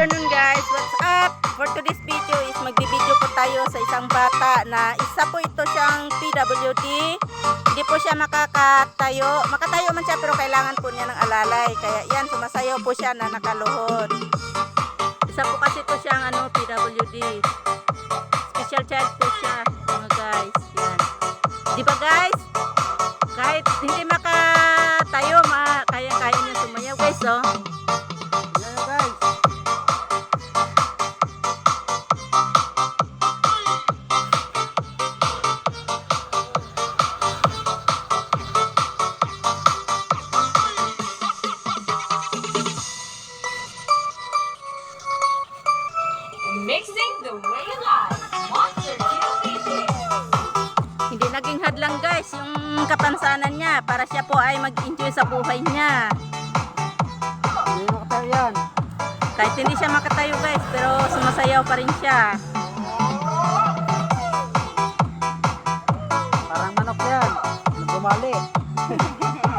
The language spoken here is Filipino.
afternoon guys, what's up? For today's video is magbibideo po tayo sa isang bata na isa po ito siyang PWD. Hindi po siya makakatayo. Makatayo man siya pero kailangan po niya ng alalay. Kaya yan, sumasayaw po siya na nakaluhod. Isa po kasi ito siyang ano, PWD. Special child po siya mga guys. Yan. Di ba guys? Kahit hindi makatayo, ma kaya-kaya niya sumayaw guys oh. Mixing the way you like. Hindi naging hadlang guys yung kapansanan niya para siya po ay mag-enjoy sa buhay niya. Hindi makatayo yan. Kahit hindi siya makatayo guys pero sumasayaw pa rin siya. Parang manok yan. Bumali.